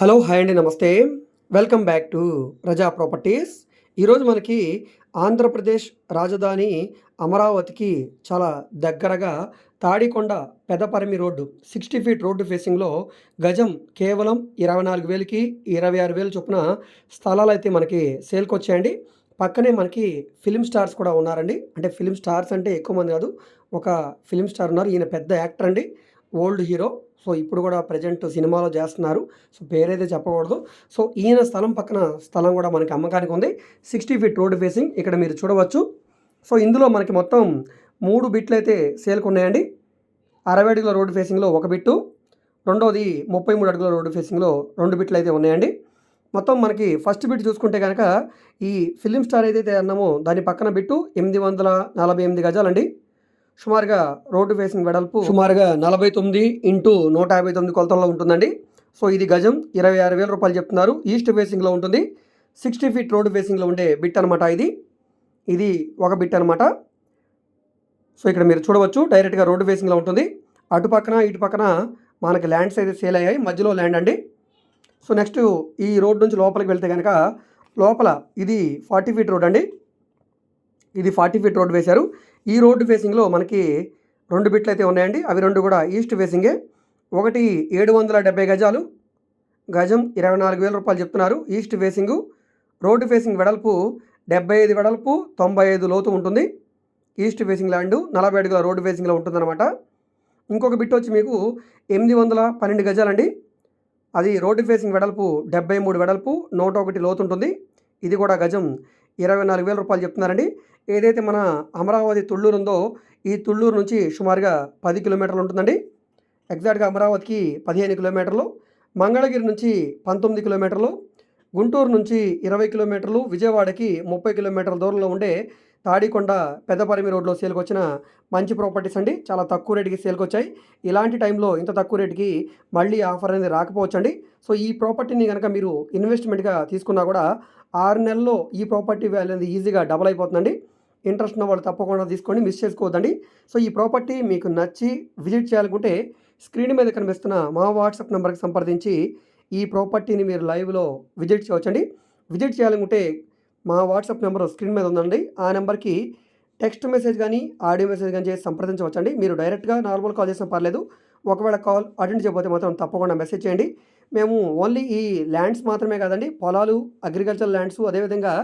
Hello hi అండి namaste. Welcome back to Praja properties. ఈరోజు మనకి ఆంధ్రప్రదేశ్ రాజధాని అమరావతికి చాలా దగ్గరగా Tadikonda Pedaparimi road sixty feet road ఫేసింగ్లో గజం కేవలం ఇరవై నాలుగు వేలకి ఇరవై ఆరు వేలు చొప్పున స్థలాలు అయితే మనకి సేల్కి వచ్చాయండి పక్కనే మనకి ఫిలిం స్టార్స్ కూడా ఉన్నారండి. అంటే ఫిలిం స్టార్స్ అంటే ఎక్కువ మంది కాదు ఒక ఫిలిం స్టార్ ఉన్నారు. ఈయన పెద్ద యాక్టర్ అండి ఓల్డ్ హీరో. సో ఇప్పుడు కూడా ప్రజెంట్ సినిమాలో చేస్తున్నారు. సో పేరైతే చెప్పకూడదు. సో ఈయన స్థలం పక్కన స్థలం కూడా మనకి అమ్మకానికి ఉంది. సిక్స్టీ ఫీట్ రోడ్ ఫేసింగ్ ఇక్కడ మీరు చూడవచ్చు. సో ఇందులో మనకి మొత్తం మూడు బిట్లు అయితే సేల్కి ఉన్నాయండి. అరవై అడుగుల రోడ్డు ఫేసింగ్లో ఒక బిట్టు. రెండోది ముప్పై మూడు అడుగుల రోడ్డు ఫేసింగ్లో రెండు బిట్లు అయితే ఉన్నాయండి. మొత్తం మనకి ఫస్ట్ బిట్ చూసుకుంటే కనుక ఈ ఫిలిం స్టార్ ఏదైతే అన్నామో దాని పక్కన బిట్టు ఎనిమిది వందల నలభై ఎనిమిది గజాలండి. సుమారుగా రోడ్డు ఫేసింగ్ వెడల్పు సుమారుగా నలభై తొమ్మిది ఇంటూ నూట యాభై తొమ్మిది కొలతల్లో ఉంటుందండి. సో ఇది గజం ఇరవై ఆరు వేల రూపాయలు చెప్తున్నారు. ఈస్ట్ ఫేసింగ్లో ఉంటుంది. సిక్స్టీ ఫీట్ రోడ్డు ఫేసింగ్లో ఉండే బిట్ అనమాట ఇది. ఇది ఒక బిట్ అనమాట సో ఇక్కడ మీరు చూడవచ్చు. డైరెక్ట్గా రోడ్డు ఫేసింగ్లో ఉంటుంది. అటు పక్కన ఇటు పక్కన మనకి ల్యాండ్స్ అయితే సేల్ అయ్యాయి. మధ్యలో ల్యాండ్ అండి. సో నెక్స్ట్ ఈ రోడ్ నుంచి లోపలికి వెళ్తే కనుక లోపల ఇది ఫార్టీ ఫీట్ రోడ్ అండి. ఇది ఫార్టీ ఫీట్ రోడ్ వేశారు. ఈ రోడ్డు ఫేసింగ్లో మనకి రెండు బిట్లు అయితే ఉన్నాయండి. అవి రెండు కూడా ఈస్ట్ ఫేసింగే ఒకటి ఏడు వందల డెబ్బై గజాలు. గజం ఇరవై నాలుగు వేల రూపాయలు చెప్తున్నారు. ఈస్ట్ ఫేసింగు రోడ్డు ఫేసింగ్ వెడల్పు డెబ్బై ఐదు వెడల్పు తొంభై ఐదు లోతు ఉంటుంది. ఈస్ట్ ఫేసింగ్ ల్యాండ్ నలభై అడుగుల రోడ్డు ఫేసింగ్లో ఉంటుందన్నమాట. ఇంకొక బిట్ వచ్చి మీకు ఎనిమిది వందల పన్నెండు గజాలండి. అది రోడ్డు ఫేసింగ్ వెడల్పు డెబ్బై మూడు వెడల్పు నూట ఒకటి లోతు ఉంటుంది. ఇది కూడా గజం ఇరవై నాలుగు వేల రూపాయలు చెప్తున్నారండి. ఏదైతే మన అమరావతి తుళ్ళూరు ఉందో ఈ తుళ్ళూరు నుంచి సుమారుగా పది కిలోమీటర్లు ఉంటుందండి. ఎగ్జాక్ట్గా అమరావతికి పదిహేను కిలోమీటర్లు మంగళగిరి నుంచి పంతొమ్మిది కిలోమీటర్లు గుంటూరు నుంచి ఇరవై కిలోమీటర్లు విజయవాడకి ముప్పై కిలోమీటర్ల దూరంలో ఉండే తాడికొండ పెద్దపరిమి రోడ్లో సేల్కి వచ్చిన మంచి ప్రాపర్టీస్ అండి. చాలా తక్కువ రేటుకి సేల్కి వచ్చాయి ఇలాంటి టైంలో ఇంత తక్కువ రేటుకి మళ్ళీ ఆఫర్ అనేది రాకపోవచ్చండి. సో ఈ ప్రాపర్టీని కనుక మీరు ఇన్వెస్ట్మెంట్గా తీసుకున్నా కూడా ఆరు నెలల్లో ఈ ప్రాపర్టీ వాల్యూ అనేది ఈజీగా డబల్ అయిపోతుందండి. ఇంట్రెస్ట్ ఉన్న వాళ్ళు తప్పకుండా తీసుకోండి మిస్ చేసుకోవద్దండి. సో ఈ ప్రాపర్టీ మీకు నచ్చి విజిట్ చేయాలనుకుంటే స్క్రీన్ మీద కనిపిస్తున్న మా వాట్సాప్ నెంబర్కి సంప్రదించి ఈ ప్రాపర్టీని మీరు లైవ్లో విజిట్ చేయవచ్చండి. విజిట్ చేయాలనుకుంటే మా వాట్సాప్ నెంబర్ స్క్రీన్ మీద ఉందండి. ఆ నెంబర్కి టెక్స్ట్ మెసేజ్ కానీ ఆడియో మెసేజ్ కానీ చేసి సంప్రదించవచ్చండి. మీరు డైరెక్ట్గా నార్మల్ కాల్ చేసినా పర్లేదు. ఒకవేళ కాల్ అటెండ్ చేయకపోతే మాత్రం తప్పకుండా మెసేజ్ చేయండి. మేము ఓన్లీ ఈ ల్యాండ్స్ మాత్రమే కాదండి పొలాలు అగ్రికల్చర్ ల్యాండ్స్ అదేవిధంగా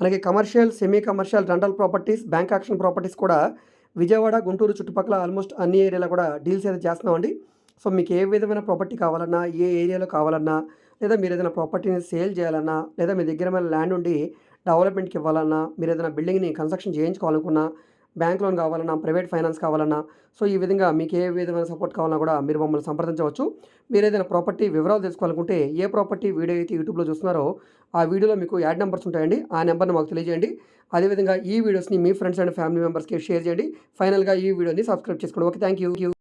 మనకి commercial semi commercial rental properties bank auction properties కూడా విజయవాడ గుంటూరు చుట్టుపక్కల ఆల్మోస్ట్ అన్ని ఏరియాలో కూడా డీల్స్ అయితే చేస్తున్నామండి. సో మీకు ఏ విధమైన ప్రాపర్టీ కావాలన్నా ఏ ఏరియాలో కావాలన్నా లేదా మీరు ఏదైనా ప్రాపర్టీని సేల్ చేయాలన్నా లేదా మీ దగ్గర ల్యాండ్ ఉండి డెవలప్మెంట్కి ఇవ్వాలన్నా మీరు ఏదైనా బిల్డింగ్ని కన్స్ట్రక్షన్ చేయించుకోవాలనుకున్నా బ్యాంక్ లోన్ కావాలన్నా ప్రైవేట్ ఫైనాన్స్ కావాలన్నా సో ఈ విధంగా మీకు ఏ విధమైన సపోర్ట్ కావాలన్నా కూడా మీరు మమ్మల్ని సంప్రదించవచ్చు. మీరు ఏదైనా ప్రాపర్టీ వివరాలు తెలుసుకోవాలనుకుంటే ఏ ప్రాపర్టీ వీడియో అయితే యూట్యూబ్లో చూస్తున్నారో ఆ వీడియోలో మీకు యాడ్ నెంబర్స్ ఉంటాయండి. ఆ నెంబర్ని మాకు తెలియజేయండి. అదేవిధంగా ఈ వీడియోస్ని మీ ఫ్రెండ్స్ అండ్ ఫ్యామిలీ మెంబర్స్కి షేర్ చేయండి. ఫైనల్గా ఈ వీడియోని సబ్స్క్రైబ్ చేసుకోండి. Okay thank you.